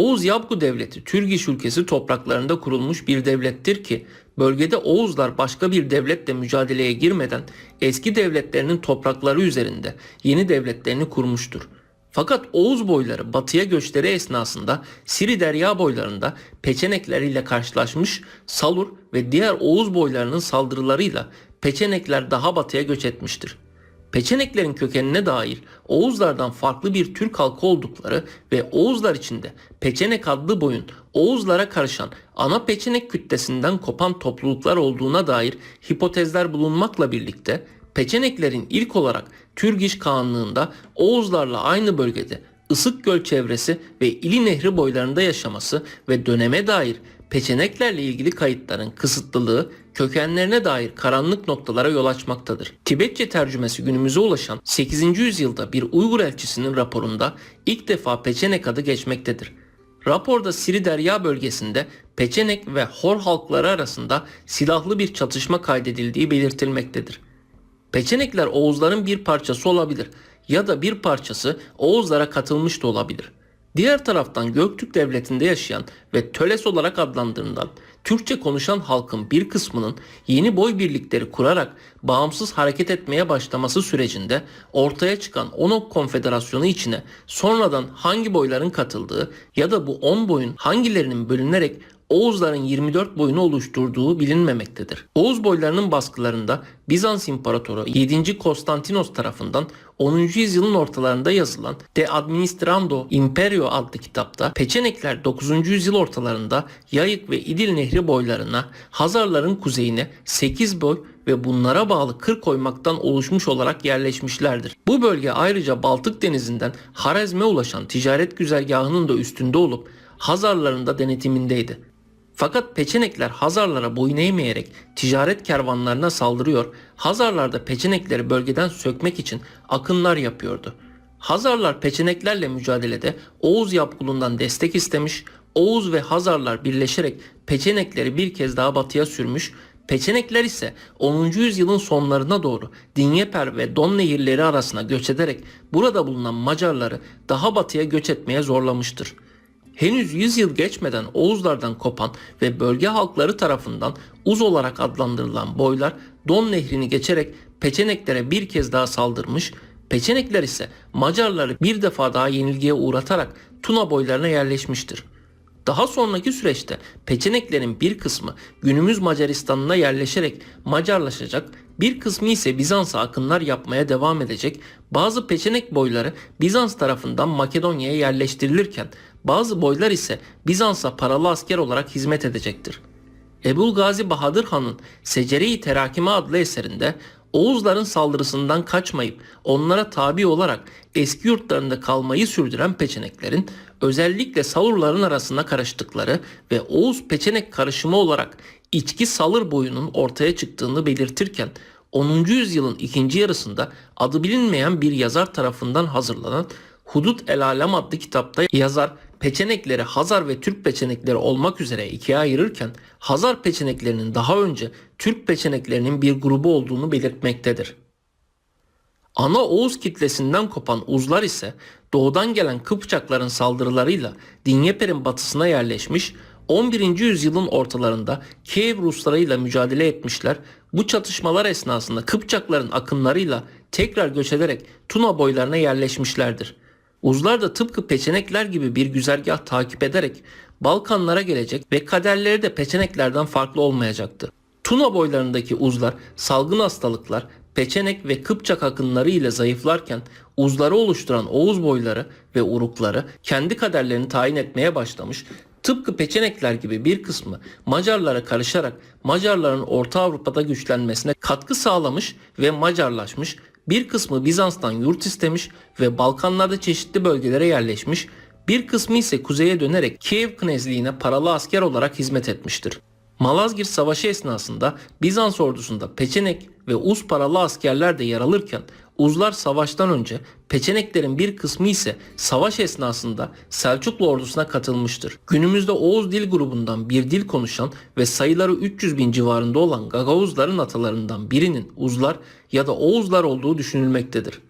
Oğuz Yabgu Devleti Türgiş ülkesi topraklarında kurulmuş bir devlettir ki bölgede Oğuzlar başka bir devletle mücadeleye girmeden eski devletlerinin toprakları üzerinde yeni devletlerini kurmuştur. Fakat Oğuz boyları batıya göçleri esnasında Siri Derya boylarında peçenekleriyle karşılaşmış Salur ve diğer Oğuz boylarının saldırılarıyla peçenekler daha batıya göç etmiştir. Peçeneklerin kökenine dair Oğuzlardan farklı bir Türk halkı oldukları ve Oğuzlar içinde Peçenek adlı boyun Oğuzlara karışan ana Peçenek kütlesinden kopan topluluklar olduğuna dair hipotezler bulunmakla birlikte Peçeneklerin ilk olarak Türgiş Kağanlığında Oğuzlarla aynı bölgede Isık Göl çevresi ve İli Nehri boylarında yaşaması ve döneme dair peçeneklerle ilgili kayıtların kısıtlılığı kökenlerine dair karanlık noktalara yol açmaktadır. Tibetçe tercümesi günümüze ulaşan 8. yüzyılda bir Uygur elçisinin raporunda ilk defa Peçenek adı geçmektedir. Raporda Siri Derya bölgesinde Peçenek ve Hor halkları arasında silahlı bir çatışma kaydedildiği belirtilmektedir. Peçenekler Oğuzların bir parçası olabilir ya da bir parçası Oğuzlara katılmış da olabilir. Diğer taraftan Göktürk Devleti'nde yaşayan ve Töles olarak adlandırılan Türkçe konuşan halkın bir kısmının yeni boy birlikleri kurarak bağımsız hareket etmeye başlaması sürecinde ortaya çıkan Onok Konfederasyonu içine sonradan hangi boyların katıldığı ya da bu 10 boyun hangilerinin bölünerek Oğuzların 24 boyunu oluşturduğu bilinmemektedir. Oğuz boylarının baskılarında Bizans İmparatoru 7. Konstantinos tarafından 10. yüzyılın ortalarında yazılan De Administrando Imperio adlı kitapta Peçenekler 9. yüzyıl ortalarında Yayık ve İdil Nehri boylarına, Hazarların kuzeyine 8 boy ve bunlara bağlı kır koymaktan oluşmuş olarak yerleşmişlerdir. Bu bölge ayrıca Baltık Denizi'nden Harezm'e ulaşan ticaret güzergahının da üstünde olup Hazarların da denetimindeydi. Fakat Peçenekler Hazarlara boyun eğmeyerek ticaret kervanlarına saldırıyor, Hazarlar da Peçenekleri bölgeden sökmek için akınlar yapıyordu. Hazarlar Peçeneklerle mücadelede Oğuz Yapgulundan destek istemiş, Oğuz ve Hazarlar birleşerek Peçenekleri bir kez daha batıya sürmüş, Peçenekler ise 10. yüzyılın sonlarına doğru Dinyeper ve Don nehirleri arasına göç ederek burada bulunan Macarları daha batıya göç etmeye zorlamıştır. Henüz 100 yıl geçmeden Oğuzlardan kopan ve bölge halkları tarafından Uz olarak adlandırılan boylar Don Nehri'ni geçerek Peçeneklere bir kez daha saldırmış, Peçenekler ise Macarları bir defa daha yenilgiye uğratarak Tuna boylarına yerleşmiştir. Daha sonraki süreçte Peçeneklerin bir kısmı günümüz Macaristan'ına yerleşerek Macarlaşacak, bir kısmı ise Bizans'a akınlar yapmaya devam edecek, bazı Peçenek boyları Bizans tarafından Makedonya'ya yerleştirilirken bazı boylar ise Bizans'a paralı asker olarak hizmet edecektir. Ebul Gazi Bahadır Han'ın Secere-i Terakime adlı eserinde Oğuzların saldırısından kaçmayıp onlara tabi olarak eski yurtlarında kalmayı sürdüren peçeneklerin özellikle Salurların arasına karıştıkları ve Oğuz peçenek karışımı olarak içki salır boyunun ortaya çıktığını belirtirken 10. yüzyılın ikinci yarısında adı bilinmeyen bir yazar tarafından hazırlanan Hudut El Alem adlı kitapta yazar peçenekleri Hazar ve Türk peçenekleri olmak üzere ikiye ayırırken Hazar peçeneklerinin daha önce Türk peçeneklerinin bir grubu olduğunu belirtmektedir. Ana Oğuz kitlesinden kopan Uzlar ise doğudan gelen Kıpçakların saldırılarıyla Dinyeper'in batısına yerleşmiş 11. yüzyılın ortalarında Kiev Ruslarıyla mücadele etmişler. Bu çatışmalar esnasında Kıpçakların akınlarıyla tekrar göç ederek Tuna boylarına yerleşmişlerdir. Uzlar da tıpkı peçenekler gibi bir güzergah takip ederek Balkanlara gelecek ve kaderleri de peçeneklerden farklı olmayacaktı. Tuna boylarındaki uzlar salgın hastalıklar, peçenek ve Kıpçak akınları ile zayıflarken uzları oluşturan Oğuz boyları ve urukları kendi kaderlerini tayin etmeye başlamış, tıpkı peçenekler gibi bir kısmı Macarlara karışarak Macarların Orta Avrupa'da güçlenmesine katkı sağlamış ve Macarlaşmış, bir kısmı Bizans'tan yurt istemiş ve Balkanlarda çeşitli bölgelere yerleşmiş, bir kısmı ise kuzeye dönerek Kiev Knezliğine paralı asker olarak hizmet etmiştir. Malazgirt Savaşı esnasında Bizans ordusunda Peçenek ve Uz paralı askerler de yer alırken Uzlar savaştan önce Peçeneklerin bir kısmı ise savaş esnasında Selçuklu ordusuna katılmıştır. Günümüzde Oğuz dil grubundan bir dil konuşan ve sayıları 300 bin civarında olan Gagavuzların atalarından birinin Uzlar ya da Oğuzlar olduğu düşünülmektedir.